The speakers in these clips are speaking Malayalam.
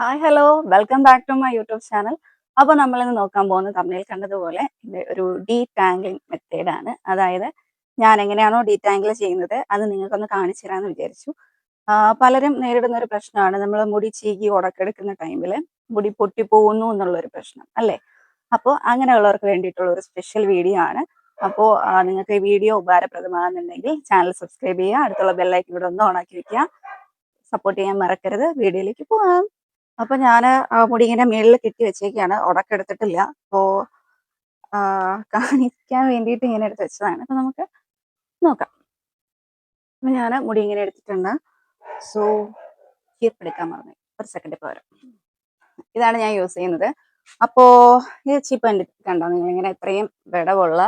Hi hello welcome back to my YouTube channel അപ്പോൾ നമ്മൾ ഇന്ന് നോക്കാൻ പോകുന്ന തമ്മിൽ കണ്ടതുപോലെ ഒരു ഡീ ടാങ്കിങ് മെത്തേഡ് ആണ്. അതായത് ഞാൻ എങ്ങനെയാണോ ഡീ ടാങ്കിൾ ചെയ്യുന്നത് അത് നിങ്ങൾക്കൊന്ന് കാണിച്ചു തരാമെന്ന് വിചാരിച്ചു. പലരും നേരിടുന്ന ഒരു പ്രശ്നമാണ്. നമ്മൾ മുടി ചീകി ഉടക്കെടുക്കുന്ന ടൈമിൽ മുടി പൊട്ടിപ്പോകുന്നു എന്നുള്ളൊരു പ്രശ്നം അല്ലേ? അപ്പോൾ അങ്ങനെയുള്ളവർക്ക് വേണ്ടിയിട്ടുള്ള ഒരു സ്പെഷ്യൽ വീഡിയോ ആണ്. അപ്പോൾ നിങ്ങൾക്ക് ഈ വീഡിയോ ഉപകാരപ്രദമാകുന്നുണ്ടെങ്കിൽ ചാനൽ സബ്സ്ക്രൈബ് ചെയ്യുക അടുത്തുള്ള ബെല്ലൈക്കൻ കൂടെ ഒന്ന് ഓണാക്കി വെക്കുക. സപ്പോർട്ട് ചെയ്യാൻ മറക്കരുത്. വീഡിയോയിലേക്ക് പോകാം. അപ്പൊ ഞാൻ മുടി ഇങ്ങനെ മേളിൽ കെട്ടി വെച്ചേക്കാണ്. ഉടക്കെടുത്തിട്ടില്ല അപ്പോ കാണിക്കാൻ വേണ്ടിയിട്ട് ഇങ്ങനെ എടുത്ത് വെച്ചതാണ്. അപ്പൊ നമുക്ക് നോക്കാം. അപ്പൊ ഞാൻ മുടി ഇങ്ങനെ എടുത്തിട്ടുണ്ട്. സോ ചീർപ്പെടുക്കാൻ പറഞ്ഞു ഒരു സെക്കൻഡ് പോരാ ഇതാണ് ഞാൻ യൂസ് ചെയ്യുന്നത്. അപ്പോ ഇത് ചീപ്പ് കണ്ടോ? നിങ്ങൾ ഇങ്ങനെ ഇത്രയും വിടവുള്ള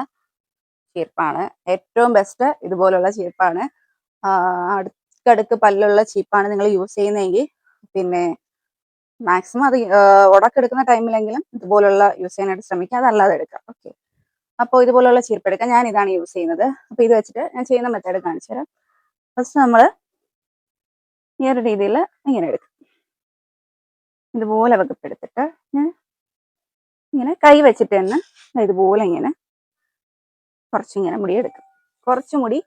ചീർപ്പാണ്. ഏറ്റവും ബെസ്റ്റ് ഇതുപോലുള്ള ചീർപ്പാണ്. ആ, അടുക്കടുക്ക് പല്ലുള്ള ചീപ്പാണ് നിങ്ങൾ യൂസ് ചെയ്യുന്നതെങ്കിൽ പിന്നെ മാക്സിമം അത് ഉടക്കെടുക്കുന്ന ടൈമിലെങ്കിലും ഇതുപോലുള്ള യൂസ് ചെയ്യാനായിട്ട് ശ്രമിക്കുക. അതല്ലാതെ എടുക്കാം ഓക്കെ അപ്പോൾ ഇതുപോലുള്ള ചീർപ്പ് ഞാൻ ഇതാണ് യൂസ് ചെയ്യുന്നത്. അപ്പോൾ ഇത് വെച്ചിട്ട് ഞാൻ ചെയ്യുന്ന മെത്തേഡ് കാണിച്ചു തരാം. ഫസ്റ്റ് നമ്മൾ ഈ ഒരു രീതിയിൽ ഇങ്ങനെ എടുക്കും. ഇതുപോലെ വകുപ്പെടുത്തിട്ട് ഞാൻ ഇങ്ങനെ കൈ വെച്ചിട്ട് തന്നെ ഇതുപോലെ ഇങ്ങനെ കുറച്ചിങ്ങനെ മുടി എടുക്കും. കുറച്ച് മുടി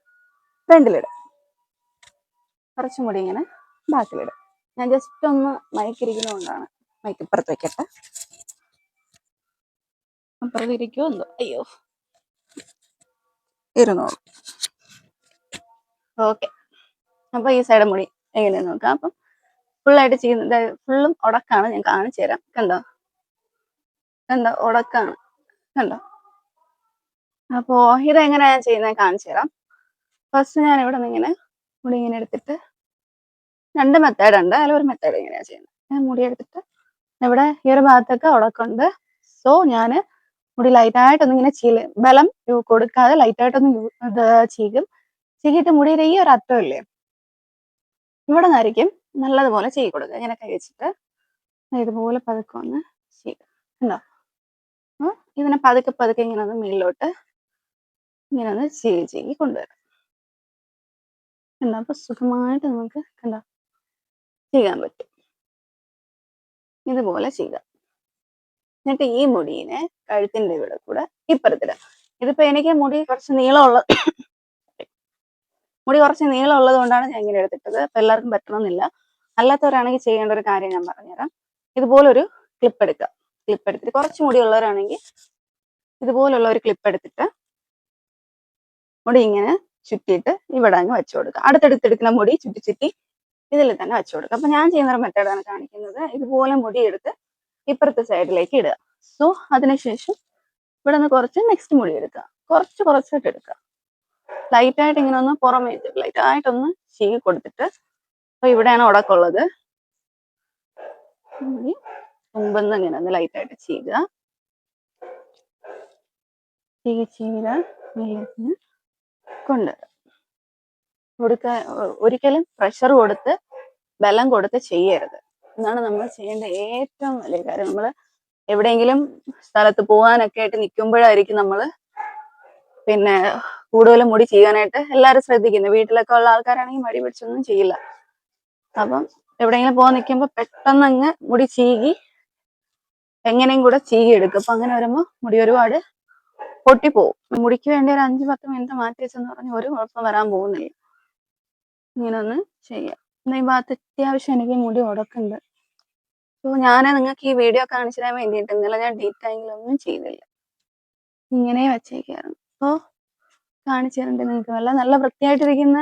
ഫ്രണ്ടിലിടും കുറച്ച് മുടി ഇങ്ങനെ ബാക്കിലിടും ഞാൻ ജസ്റ്റ് ഒന്ന് മയക്കിരിക്കുന്നതുകൊണ്ടാണ്. മയക്ക് ഇപ്പുറത്ത് വെക്കട്ടെ. അപ്പുറത്ത് ഇരിക്കുമോ എന്തോ? അയ്യോ. ഇരുന്നോളൂ. ഓക്കെ. അപ്പൊ ഈ സൈഡ് മുടി എങ്ങനെയാന്ന് നോക്കാം. അപ്പം ഫുള്ളായിട്ട് ചെയ്യുന്നത് ഫുള്ളും ഉടക്കാണ് ഞാൻ കാണിച്ചു തരാം. കണ്ടോ? കണ്ടോ? ഉടക്കാണ്. കണ്ടോ? അപ്പോ ഇതെങ്ങനെയാ ഞാൻ ചെയ്യുന്നത് കാണിച്ചു തരാം. ഫസ്റ്റ് ഞാൻ ഇവിടെ നിന്ന് ഇങ്ങനെ മുടി ഇങ്ങനെ എടുത്തിട്ട് രണ്ട് മെത്തേഡ് ഉണ്ട്. അതിൽ ഒരു മെത്തേഡ് ഇങ്ങനെയാ ചെയ്യുന്നത്. ഞാൻ മുടി എടുത്തിട്ട് ഇവിടെ ഈ ഒരു ഭാഗത്തൊക്കെ ഉടക്കുണ്ട് സോ ഞാൻ മുടി ലൈറ്റായിട്ടൊന്നും ഇങ്ങനെ ചീൽ ബലം കൊടുക്കാതെ ലൈറ്റായിട്ടൊന്നും ഇത് ചീകും. ചീകിയിട്ട് മുടിയുടെ ഈ ഒരു അറ്റം ഇല്ലേ? ഇവിടെ നിന്നായിരിക്കും നല്ലതുപോലെ ചെയ്ത് കൊടുക്കുക. ഇങ്ങനെ കൈ വെച്ചിട്ട് ഇതുപോലെ പതുക്കെ ഒന്ന് ചെയ്യുക ഉണ്ടോ. ഇതിനെ പതുക്കെ പതുക്കെ ഇങ്ങനെ ഒന്ന് മുകളിലോട്ട് ഇങ്ങനെ ഒന്ന് ചെയ്ത് ചെയ്ത് കൊണ്ടുവരാം. എന്താ അപ്പൊ സുഖമായിട്ട് നമുക്ക് കണ്ടോ? ചെയ്യാൻ പറ്റും. ഇതുപോലെ ചെയ്യുക എന്നിട്ട് ഈ മുടിയിനെ കഴുത്തിന്റെ ഇവിടെ കൂടെ ഇപ്പുറത്തിടുക ഇതിപ്പോ എനിക്ക് മുടി കുറച്ച് നീളമുള്ള മുടി കുറച്ച് നീളമുള്ളത് കൊണ്ടാണ് ഞാൻ ഇങ്ങനെ എടുത്തിട്ടത്. അപ്പൊ എല്ലാവർക്കും പറ്റണമെന്നില്ല. അല്ലാത്തവരാണെങ്കിൽ ചെയ്യേണ്ട ഒരു കാര്യം ഞാൻ പറഞ്ഞുതരാം. ഇതുപോലൊരു ക്ലിപ്പ് എടുക്കുക. ക്ലിപ്പ് എടുത്തിട്ട് കുറച്ച് മുടി ഉള്ളവരാണെങ്കിൽ ഇതുപോലുള്ള ഒരു ക്ലിപ്പ് എടുത്തിട്ട് മുടി ഇങ്ങനെ ചുറ്റിയിട്ട് ഇവിടെ അങ്ങ് വെച്ചു കൊടുക്കുക. അടുത്തടുത്തെടുക്കുന്ന മുടി ചുറ്റി ചുറ്റി ഇതിൽ തന്നെ വെച്ചു കൊടുക്കുക. അപ്പൊ ഞാൻ ചെയ്യുന്ന ഒരു മെത്തേഡാണ് കാണിക്കുന്നത്. ഇതുപോലെ മുടി എടുത്ത് ഇപ്പുറത്തെ സൈഡിലേക്ക് ഇടുക. സോ അതിനുശേഷം ഇവിടെ നിന്ന് കുറച്ച് നെക്സ്റ്റ് മുടി എടുക്കുക. കുറച്ച് കുറച്ചായിട്ട് എടുക്കുക. ലൈറ്റ് ആയിട്ട് ഇങ്ങനെ ഒന്ന് പുറമേ ലൈറ്റ് ആയിട്ടൊന്ന് ചീകി കൊടുത്തിട്ട് അപ്പൊ ഇവിടെയാണ് ഉടക്കുള്ളത് മുടി ഇങ്ങനെ ഒന്ന് ലൈറ്റ് ആയിട്ട് ചെയ്യുക ചീകി ചീക വെള്ളത്തിന് കൊണ്ടുവരാം കൊടുക്ക ഒരിക്കലും പ്രഷർ കൊടുത്ത് ബലം കൊടുത്ത് ചെയ്യരുത്. എന്നാണ് നമ്മൾ ചെയ്യേണ്ട ഏറ്റവും വലിയ കാര്യം. നമ്മൾ എവിടെയെങ്കിലും സ്ഥലത്ത് പോകാനൊക്കെ ആയിട്ട് നിൽക്കുമ്പോഴായിരിക്കും നമ്മൾ പിന്നെ കൂടുതലും മുടി ചെയ്യാനായിട്ട് എല്ലാവരും ശ്രദ്ധിക്കുന്നത്. വീട്ടിലൊക്കെ ഉള്ള ആൾക്കാരാണെങ്കിൽ മടി പിടിച്ചൊന്നും ചെയ്യില്ല. അപ്പം എവിടെയെങ്കിലും പോകാൻ നിൽക്കുമ്പോൾ പെട്ടെന്ന് അങ്ങ് മുടി ചീകി എങ്ങനെയും കൂടെ ചീകി എടുക്കും അപ്പൊ അങ്ങനെ വരുമ്പോൾ മുടി ഒരുപാട് പൊട്ടിപ്പോവും. മുടിക്ക് വേണ്ടി ഒരു അഞ്ച് പത്ത് മിനിറ്റ് മാറ്റി വെച്ചെന്ന് പറഞ്ഞ് ഒരു കുഴപ്പം വരാൻ പോകുന്നില്ല. ഇങ്ങനെ ഒന്ന് ചെയ്യാം ഈ ഭാഗത്ത് അത്യാവശ്യം എനിക്ക് മുടി ഉടക്കുണ്ട് സോ ഞാൻ നിങ്ങൾക്ക് ഈ വീഡിയോ കാണിച്ചു തരാൻ വേണ്ടിയിട്ട് ഇന്നലെ ഞാൻ ഡീറ്റായിങ്ങിലൊന്നും ചെയ്തില്ല. ഇങ്ങനെ വെച്ചേക്കായിരുന്നു. അപ്പോൾ കാണിച്ചു തരണ്ടേ നിങ്ങൾക്ക്. നല്ല നല്ല വൃത്തിയായിട്ടിരിക്കുന്ന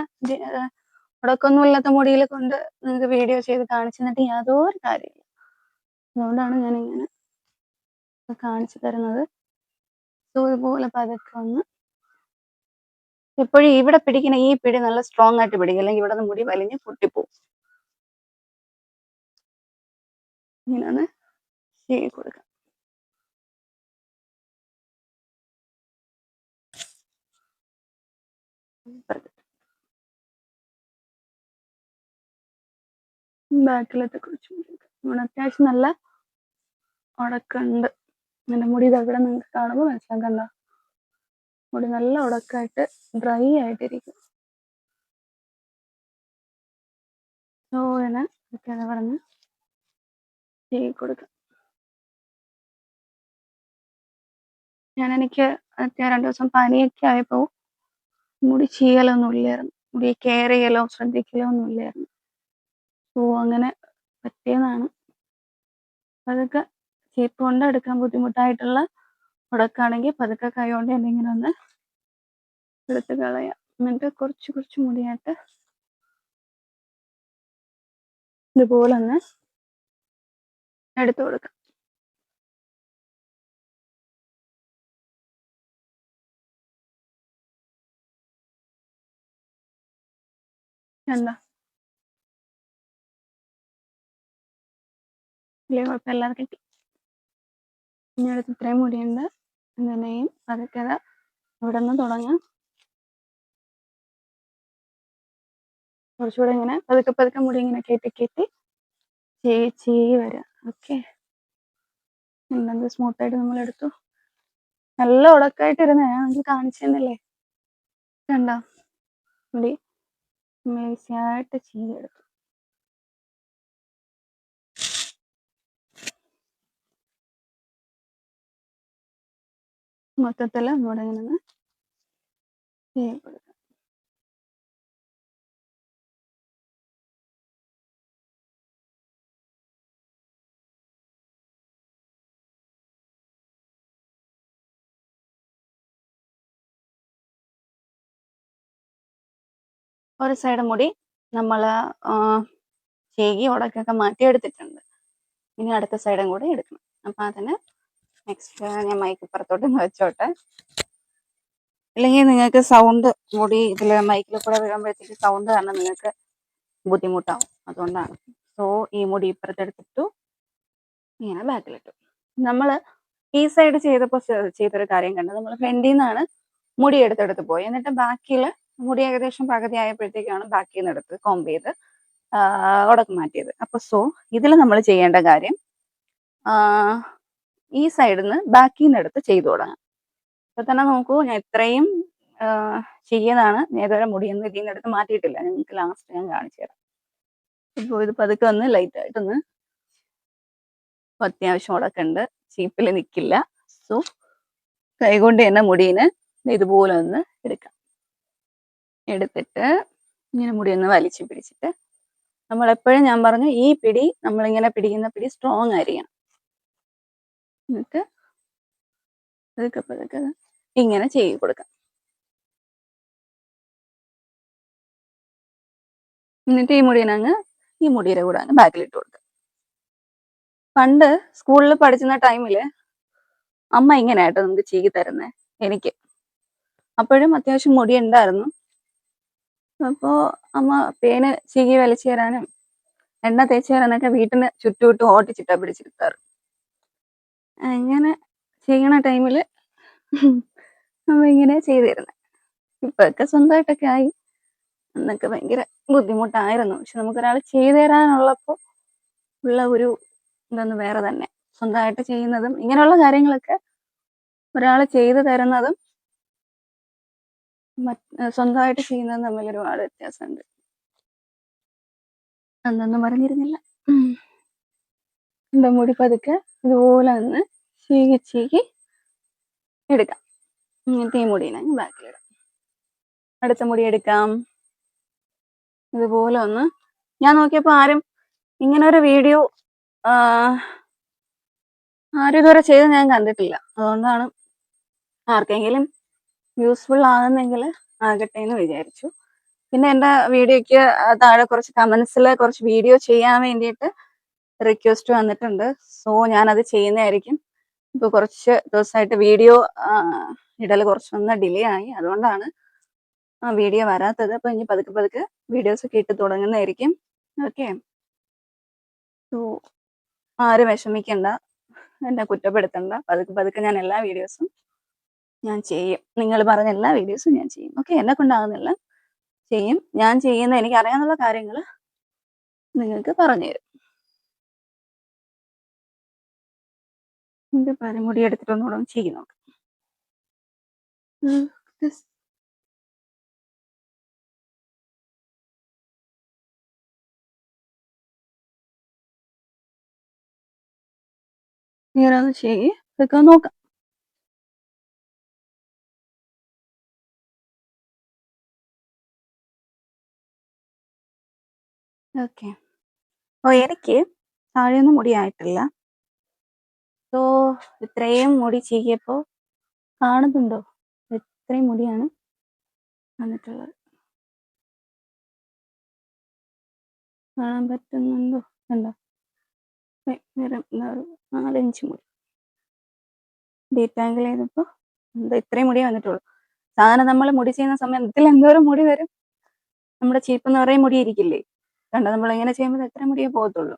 ഉടക്കൊന്നും ഇല്ലാത്ത മുടിയിൽ കൊണ്ട് നിങ്ങൾക്ക് വീഡിയോ ചെയ്ത് കാണിച്ചു തന്നിട്ട് യാതൊരു കാര്യമില്ല അതുകൊണ്ടാണ് ഞാൻ ഇങ്ങനെ കാണിച്ചു തരുന്നത്. സോ ഇതുപോലെ പതുക്കെ ഒന്ന് എപ്പോഴും ഇവിടെ പിടിക്കുന്ന ഈ പിടി നല്ല സ്ട്രോങ് ആയിട്ട് പിടിക്കും. അല്ലെങ്കിൽ ഇവിടെ നിന്ന് മുടി വലിഞ്ഞ് പൊട്ടിപ്പോവും. കൊടുക്കാം ബാക്കിലത്തെ കുറച്ച് നമ്മുടെ അത്യാവശ്യം നല്ല ഉടക്കുണ്ട് എന്റെ മുടി ഇതവിടെ നിങ്ങൾക്ക് കാണുമ്പോൾ മനസ്സിലാക്കണ്ട മുടി നല്ല ഉടക്കായിട്ട് ഡ്രൈ ആയിട്ടിരിക്കും. സോ ഇങ്ങനെ പറഞ്ഞ് ചെയ്ത് കൊടുക്കാം ഞാൻ എനിക്ക് രണ്ടു ദിവസം പനിയൊക്കെ ആയപ്പോൾ മുടി ചീയലൊന്നും ഇല്ലായിരുന്നു. മുടി കെയർ ചെയ്യലോ ശ്രദ്ധിക്കലോ ഒന്നും ഇല്ലായിരുന്നു. സോ അങ്ങനെ പറ്റിയതാണ്. അതൊക്കെ ചീപ്പ് കൊണ്ട് എടുക്കാൻ ബുദ്ധിമുട്ടായിട്ടുള്ള ഉടക്കാണെങ്കിൽ പതുക്കെ കൈ കൊണ്ട് ഇങ്ങനെ ഒന്ന് എടുത്ത് കളയാം. എന്നിട്ട് കുറച്ച് കുറച്ച് മുടിയായിട്ട് ഇതുപോലെ ഒന്ന് എടുത്തു കൊടുക്കാം. എന്താ? വലിയ കുഴപ്പമില്ലാതെ കിട്ടി. ഇനി അടുത്ത് ഇത്രയും മുടിയുണ്ട്. അങ്ങനെയും പതുക്കെ ദാ ഇവിടെ നിന്ന് തുടങ്ങാം. കുറച്ചുകൂടെ ഇങ്ങനെ പതുക്കെ പതുക്കെ മുടി ഇങ്ങനെ കയറ്റി കയറ്റി ചേച്ചി വരാം. ഓക്കെ. എന്തെന്ത് സ്മൂത്തായിട്ട് നമ്മൾ എടുത്തു. നല്ല ഉടക്കായിട്ട് ഇരുന്നേ. ഞാൻ നിങ്ങൾക്ക് കാണിച്ചു തന്നില്ലേ? കണ്ടോ? മുടി ഈസിയായിട്ട് ചീയെടുത്തു മൊത്തത്തിൽ ഇവിടെ ഇങ്ങനെ കൊടുക്കാം. ഒരു സൈഡ് മുടി നമ്മൾ ചെയ്യി ഉടക്കൊക്കെ മാറ്റിയെടുത്തിട്ടുണ്ട്. ഇനി അടുത്ത സൈഡും കൂടി എടുക്കണം. അപ്പം അതിന് നെക്സ്റ്റ് ഞാൻ മൈക്ക് പുറത്തോട്ട് വെച്ചോട്ടെ. അല്ലെങ്കിൽ നിങ്ങൾക്ക് സൗണ്ട് മുടി ഇതിൽ മൈക്കിൽ കൂടെ വീഴുമ്പോഴത്തേക്ക് സൗണ്ട് കാരണം നിങ്ങൾക്ക് ബുദ്ധിമുട്ടാവും. അതുകൊണ്ടാണ്. സോ ഈ മുടി ഇപ്പുറത്തെടുത്തിട്ടു ഇങ്ങനെ ബാക്കിലിട്ടു. നമ്മൾ ഈ സൈഡ് ചെയ്തപ്പോൾ ചെയ്തൊരു കാര്യം കണ്ടു. നമ്മൾ ഫ്രണ്ടിൽ നിന്നാണ് മുടി എടുത്തെടുത്ത് പോയി. എന്നിട്ട് ബാക്കിൽ മുടി ഏകദേശം പകുതി ആയപ്പോഴത്തേക്കാണ് ബാക്കിൽ നിന്ന് എടുത്ത് കോംബ് ചെയ്ത് ഉടക്ക് മാറ്റിയത്. അപ്പൊ സോ ഇതിൽ നമ്മൾ ചെയ്യേണ്ട കാര്യം ഈ സൈഡിൽ നിന്ന് ബാക്കിൽ നിന്ന് എടുത്ത് ചെയ്തു തുടങ്ങാം. ഇപ്പൊ തന്നെ നോക്കൂ ഞാൻ ഇത്രയും ചെയ്യുന്നതാണ് ഇതുവരെ മുടിയൊന്നും ഇതിൽ നിന്ന് എടുത്ത് മാറ്റിയിട്ടില്ല. നിങ്ങൾക്ക് ലാസ്റ്റ് ഞാൻ കാണിച്ചു തരാം. ഇപ്പോൾ ഇത് പതുക്കെ ഒന്ന് ലൈറ്റ് ആയിട്ടൊന്ന് അത്യാവശ്യം ഉടക്കുണ്ട് ചീപ്പിൽ നിൽക്കില്ല സോ കൈകൊണ്ട് തന്നെ മുടീനെ ഇതുപോലെ ഒന്ന് എടുക്കാം. എടുത്തിട്ട് ഇങ്ങനെ മുടി ഒന്ന് വലിച്ചു പിടിച്ചിട്ട് നമ്മൾ എപ്പോഴും ഞാൻ പറഞ്ഞു ഈ പിടി നമ്മളിങ്ങനെ പിടിക്കുന്ന പിടി സ്ട്രോങ് ആയിരിക്കണം. എന്നിട്ട് പതുക്കെ പതുക്കെ ഇങ്ങനെ ചെയ്ത് കൊടുക്കാം. എന്നിട്ട് ഈ മുടിയെ അങ്ങ് ഈ മുടിയുടെ കൂടെ അങ്ങ് ബാക്കിലിട്ട് കൊടുക്കുക പണ്ട് സ്കൂളിൽ പഠിച്ചിരുന്ന ടൈമിൽ അമ്മ ഇങ്ങനെയായിട്ട് നമുക്ക് ചെയ്തി തരുന്നേ എനിക്ക്. അപ്പോഴും അത്യാവശ്യം മുടി ഉണ്ടായിരുന്നു. അപ്പോ അമ്മ പേന് ചീകി വലിച്ചു തരാനും എണ്ണ തേച്ച് തരാനൊക്കെ വീട്ടിന് ചുറ്റുവിട്ട് ഓട്ടിച്ചിട്ടാ പിടിച്ചിരുത്താറ്. അങ്ങനെ ചെയ്യണ ടൈമിൽ അമ്മ ഇങ്ങനെ ചെയ്തിരുന്നു. തരുന്നത് ഇപ്പൊക്കെ സ്വന്തമായിട്ടൊക്കെ ആയി. അന്നൊക്കെ ഭയങ്കര ബുദ്ധിമുട്ടായിരുന്നു. പക്ഷെ നമുക്കൊരാൾ ചെയ്തു തരാനുള്ളപ്പോ ഉള്ള ഒരു ഇതൊന്ന് വേറെ തന്നെ. സ്വന്തമായിട്ട് ചെയ്യുന്നതും ഇങ്ങനെയുള്ള കാര്യങ്ങളൊക്കെ ഒരാൾ ചെയ്തു തരുന്നതും സ്വന്തമായിട്ട് ചെയ്യുന്നതും തമ്മിൽ ഒരുപാട് വ്യത്യാസമുണ്ട്. അന്നൊന്നും പറഞ്ഞിരുന്നില്ല. എന്റെ മുടി പതുക്കെ ഇതുപോലെ ഒന്ന് ചീകി ചീകി എടുക്കാം ഇങ്ങനത്തെ ഈ മുടീനെ ബാക്കിലിടാം അടുത്ത മുടി എടുക്കാം. ഇതുപോലെ ഒന്ന്. ഞാൻ നോക്കിയപ്പോൾ ആരും ഇങ്ങനെ ഒരു വീഡിയോ ആരും ഇതുവരെ ചെയ്ത് ഞാൻ കണ്ടിട്ടില്ല. അതുകൊണ്ടാണ് ആർക്കെങ്കിലും യൂസ്ഫുൾ ആകുന്നെങ്കിൽ ആകട്ടെ എന്ന് വിചാരിച്ചു. പിന്നെ എന്റെ വീഡിയോയ്ക്ക് താഴെ കുറച്ച് കമന്റ്സിൽ കുറച്ച് വീഡിയോ ചെയ്യാൻ വേണ്ടിയിട്ട് റിക്വസ്റ്റ് വന്നിട്ടുണ്ട്. സോ ഞാനത് ചെയ്യുന്നതായിരിക്കും. ഇപ്പൊ കുറച്ച് ദിവസമായിട്ട് വീഡിയോ ഇടൽ കുറച്ചൊന്ന് ഡിലേ ആയി. അതുകൊണ്ടാണ് ആ വീഡിയോ വരാത്തത്. അപ്പൊ ഇനി പതുക്കെ പതുക്കെ വീഡിയോസ് ഒക്കെ ഇട്ട് തുടങ്ങുന്നതായിരിക്കും. ഓക്കെ. സോ ആരും വിഷമിക്കണ്ട. എന്നെ കുറ്റപ്പെടുത്തണ്ട. പതുക്കെ പതുക്കെ ഞാൻ എല്ലാ വീഡിയോസും ഞാൻ ചെയ്യും. നിങ്ങൾ പറഞ്ഞ എല്ലാ വീഡിയോസും ഞാൻ ചെയ്യും. ഓക്കെ എന്നെ കൊണ്ടാകുന്നില്ല. ചെയ്യും. ഞാൻ ചെയ്യുന്ന എനിക്ക് അറിയാനുള്ള കാര്യങ്ങൾ നിങ്ങൾക്ക് പറഞ്ഞു തരും. പരമുടി മുടി എടുത്തിട്ട് ചെയ്ത് ഇങ്ങനെ ചെയ്യ്. ഇതൊക്കെ നോക്കാം. ഓക്കെ. ഓ എനിക്ക് താഴെയൊന്നും മുടിയായിട്ടില്ല സോ ഇത്രയും മുടി ചീകിയപ്പോ കാണുന്നുണ്ടോ? ഇത്രയും മുടിയാണ് വന്നിട്ടുള്ളത്. കാണാൻ പറ്റുന്നുണ്ടോ? കണ്ടോ? നിറം നാലഞ്ച് മുടി. ഡീറ്റാങ്കിൾ ചെയ്തപ്പോ എന്താ ഇത്രയും മുടിയേ വന്നിട്ടുള്ളൂ. സാധാരണ നമ്മൾ മുടി ചെയ്യുന്ന സമയം ഇതിൽ എന്തോരം മുടി വരും. നമ്മുടെ ചീപ്പ് നിറയെ മുടി ഇരിക്കില്ലേ? കണ്ടോ? നമ്മൾ ഇങ്ങനെ ചെയ്യുമ്പോൾ എത്ര മുടിയേ പോകത്തുള്ളൂ.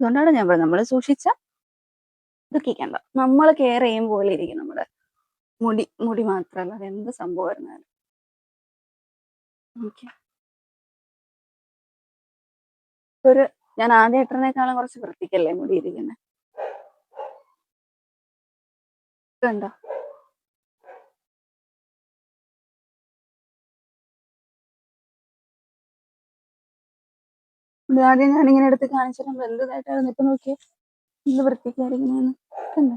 അതുകൊണ്ടാണ് ഞാൻ പറഞ്ഞത്. നമ്മൾ സൂക്ഷിച്ച ദുഃഖിക്കണ്ട നമ്മൾ കെയർ ചെയ്യും പോലെ ഇരിക്കും നമ്മുടെ മുടി മുടി മാത്രമല്ല. അത് എന്ത് സംഭവമായിരുന്നാലും ഓക്കെ ഒരു ഞാൻ ആദ്യ എട്ടറിനേക്കാളും കുറച്ച് വൃത്തിക്കല്ലേ മുടി ഇരിക്കുന്നത് കണ്ടോ? ആദ്യം ഞാനിങ്ങനെ എടുത്ത് കാണിച്ചിട്ട് വലുതായിട്ടാണ് ഇപ്പൊ നോക്കിയേ. എന്ത് വൃത്തിക്കാരിങ്ങനെയാണ് കണ്ടോ?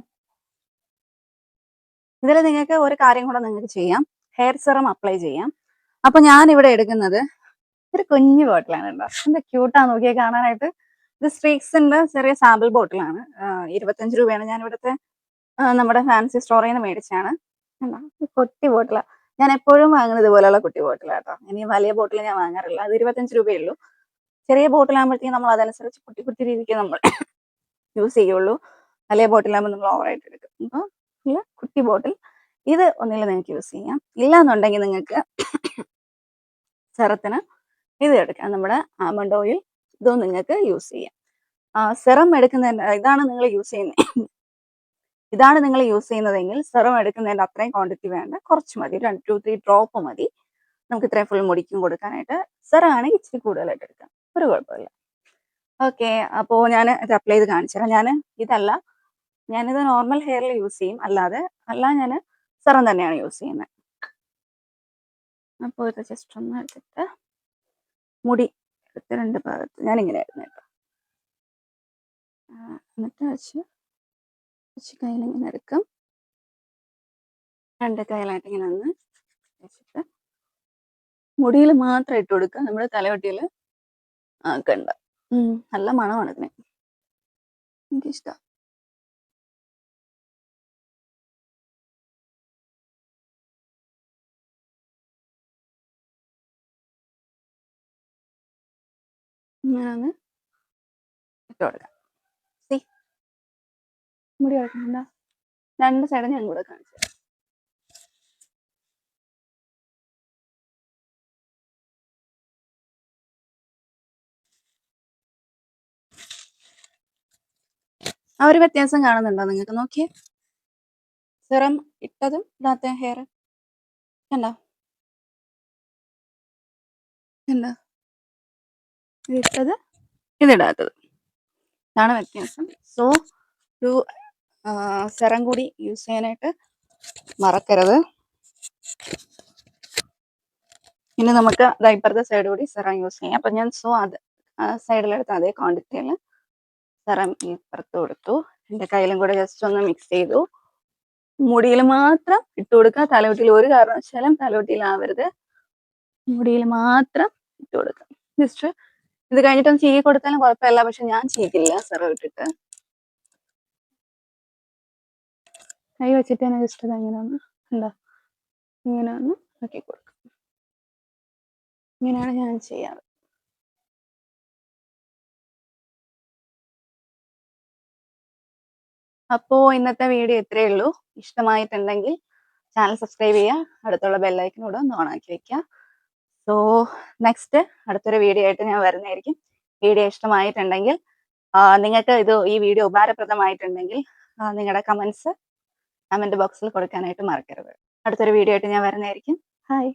ഇതിൽ നിങ്ങൾക്ക് ഒരു കാര്യം കൂടെ നിങ്ങൾക്ക് ചെയ്യാം. ഹെയർ സെറം അപ്ലൈ ചെയ്യാം. അപ്പൊ ഞാൻ ഇവിടെ എടുക്കുന്നത് ഒരു കുഞ്ഞു ബോട്ടിലാണ് കേട്ടോ. എന്താ ക്യൂട്ടാ നോക്കിയാൽ കാണാനായിട്ട്. ഇത് സ്ട്രീക്സിന്റെ ചെറിയ സാമ്പിൾ ബോട്ടിലാണ്. ഇരുപത്തഞ്ച് രൂപയാണ് ഞാൻ ഇവിടുത്തെ നമ്മുടെ ഫാൻസി സ്റ്റോറിൽ നിന്ന് മേടിച്ചാണ് കുട്ടി ബോട്ടിലാ. ഞാൻ എപ്പോഴും വാങ്ങുന്നത് ഇതുപോലെയുള്ള കുട്ടി ബോട്ടിലാ കേട്ടോ. ഇനി വലിയ ബോട്ടിൽ ഞാൻ വാങ്ങാറില്ല. അത് ഇരുപത്തഞ്ച് രൂപയേ ഉള്ളൂ. ചെറിയ ബോട്ടിലാകുമ്പോഴത്തേക്കും നമ്മൾ അതനുസരിച്ച് കുട്ടി കുട്ടി രീതിക്ക് നമ്മൾ യൂസ് ചെയ്യുള്ളൂ. വലിയ ബോട്ടിലാകുമ്പോൾ നമ്മൾ ഓവറായിട്ട് എടുക്കും. അപ്പോൾ കുട്ടി ബോട്ടിൽ ഇത് ഒന്നിലും നിങ്ങൾക്ക് യൂസ് ചെയ്യാം. ഇല്ല എന്നുണ്ടെങ്കിൽ നിങ്ങൾക്ക് സെറത്തിന് ഇത് എടുക്കാം. നമ്മുടെ ആമണ്ട് ഓയിൽ ഇതും നിങ്ങൾക്ക് യൂസ് ചെയ്യാം. സെറം എടുക്കുന്നതിന് ഇതാണ് നിങ്ങൾ യൂസ് ചെയ്യുന്നത് ഇതാണ് നിങ്ങൾ യൂസ് ചെയ്യുന്നതെങ്കിൽ സെറം എടുക്കുന്നതിന്റെ അത്രയും ക്വാണ്ടിറ്റി വേണ്ട. കുറച്ച് മതി. രണ്ട് ടു ത്രീ ഡ്രോപ്പ് മതി. നമുക്ക് ഇത്രയും ഫുൾ മുടിക്കും കൊടുക്കാനായിട്ട് സെറം ആണെങ്കിൽ ഇച്ചിരി കൂടുതലായിട്ട് എടുക്കാം. ഒരു കുഴപ്പമില്ല. ഓക്കെ അപ്പോ ഞാൻ ഇത് അപ്ലൈ ചെയ്ത് കാണിച്ചുതരാം ഞാൻ ഇതല്ല ഞാനിത് നോർമൽ ഹെയറിൽ യൂസ് ചെയ്യും. അല്ലാതെ അല്ല ഞാൻ സെറം തന്നെയാണ് യൂസ് ചെയ്യുന്നത് അപ്പോ ഇത് ജസ്റ്റ് ഒന്ന് എടുത്തിട്ട് മുടി എടുത്ത് രണ്ട് ഭാഗത്ത് ഞാനിങ്ങനെ ആയിരുന്നു കേട്ടോ. എന്നിട്ട് വെച്ച് വെച്ച് കയ്യിലിങ്ങനെ എടുക്കും. രണ്ട് കയ്യിലായിട്ട് ഇങ്ങനെ ഒന്ന് വെച്ചിട്ട് മുടിയിൽ മാത്രം ഇട്ട് കൊടുക്കുക. നമ്മുടെ തലവട്ടിയിൽ ആക്കണ്ട. നല്ല മണമാണ് ഇതിന് എനിക്കിഷ്ടം. ഞാനൊന്ന് ഇട്ട് കൊടുക്കാം. മുടി കൊടുക്കണ്ട രണ്ട് സൈഡും ഞാൻ കൂടെ കാണിച്ചു. ആ ഒരു വ്യത്യാസം കാണുന്നുണ്ടോ നിങ്ങൾക്ക്? നോക്കിയേ. സിറം ഇട്ടതും ഇടാത്ത ഹെയർ കണ്ടോ? കണ്ടോ? ഇത് ഇട്ടത് ഇതിടാത്തത് ഇതാണ് വ്യത്യാസം. സോ ഒരു സിറം കൂടി യൂസ് ചെയ്യാനായിട്ട് മറക്കരുത്. ഇനി നമുക്ക് ദൈപ്പറത്തെ സൈഡ് കൂടി സിറം യൂസ് ചെയ്യാം. അപ്പൊ ഞാൻ സോ അത് സൈഡിലെടുത്ത അതേ ക്വാണ്ടിറ്റിയിൽ സെറം പുറത്ത് കൊടുത്തു. എന്റെ കയ്യിലും കൂടെ ജസ്റ്റ് ഒന്ന് മിക്സ് ചെയ്തു. മുടിയിൽ മാത്രം ഇട്ട് കൊടുക്കുക. തലവട്ടിയിൽ ഒരു കാരണവശാലും തലവട്ടിയിലാവരുത് മുടിയിൽ മാത്രം ഇട്ട് കൊടുക്കുക. ജസ്റ്റ് ഇത് കഴിഞ്ഞിട്ടൊന്ന് ചീകി കൊടുത്താലും കുഴപ്പമില്ല. പക്ഷെ ഞാൻ ചീകില്ല സെറം ഇട്ടിട്ട്. കൈ വെച്ചിട്ട് തന്നെ ജസ്റ്റ് ഇത് ഇങ്ങനെ ഒന്ന് എന്താ ഇങ്ങനെ ഒന്ന് ആക്കി കൊടുക്കും. ഇങ്ങനെയാണ് ഞാൻ ചെയ്യാറ്. അപ്പോൾ ഇന്നത്തെ വീഡിയോ ഇത്രയേ ഉള്ളൂ. ഇഷ്ടമായിട്ടുണ്ടെങ്കിൽ ചാനൽ സബ്സ്ക്രൈബ് ചെയ്യുക അടുത്തുള്ള ബെല്ലൈക്കനോട് ഒന്ന് ഓണാക്കി വെക്കുക. സോ നെക്സ്റ്റ് അടുത്തൊരു വീഡിയോ ആയിട്ട് ഞാൻ വരുന്നതായിരിക്കും. വീഡിയോ ഇഷ്ടമായിട്ടുണ്ടെങ്കിൽ നിങ്ങൾക്ക് ഇത് ഈ വീഡിയോ ഉപകാരപ്രദമായിട്ടുണ്ടെങ്കിൽ നിങ്ങളുടെ കമൻസ് കമന്റ് ബോക്സിൽ കൊടുക്കാനായിട്ട് മറക്കരുത്. അടുത്തൊരു വീഡിയോ ആയിട്ട് ഞാൻ വരുന്നതായിരിക്കും. ഹായ്